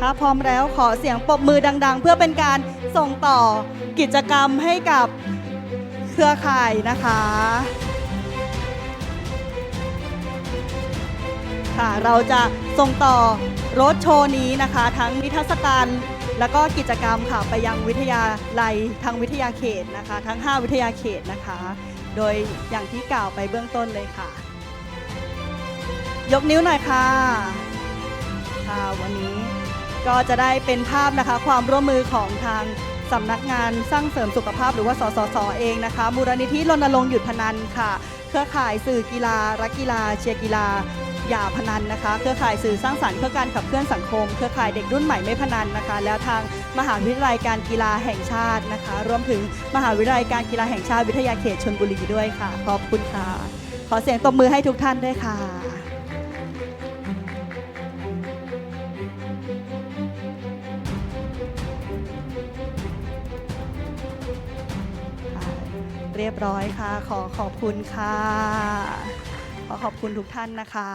ถ้าพร้อมแล้วขอเสียงปรบมือดัง ๆ เพื่อเป็นการส่งต่อกิจกรรมให้กับเครือข่ายนะคะค่ะเราจะส่งต่อรถโชว์นี้นะคะ ทั้งนิทรรศการแล้วก็กิจกรรมค่ะไปยังวิทยาลัยทางวิทยาเขตนะคะ ทั้ง 5 วิทยาเขตนะคะ โดยอย่างที่กล่าวไปเบื้องต้นเลยค่ะ ยกนิ้วหน่อยค่ะค่ะวันนี้ ก็จะได้เป็นภาพนะคะความร่วมมือของทางสำนักงานสร้างเสริมสุขภาพหรือว่าสสสเองนะคะ มูลนิธิรณรงค์หยุดพนันค่ะ เครือข่ายสื่อกีฬา รักกีฬา เชียร์กีฬาอย่าพนันนะคะ เครือข่ายสื่อสร้างสรรค์เพื่อการขับเคลื่อนสังคม เครือข่ายเด็กรุ่นใหม่ไม่พนันนะคะ แล้วทางมหาวิทยาลัยการกีฬาแห่งชาตินะคะ รวมถึงมหาวิทยาลัยการกีฬาแห่งชาติวิทยาเขตชลบุรีด้วยค่ะ ขอบคุณค่ะ ขอเสียงตบมือให้ทุกท่านด้วยค่ะ เรียบร้อยค่ะ ขอขอบคุณค่ะ ขอขอบคุณทุกท่านนะคะ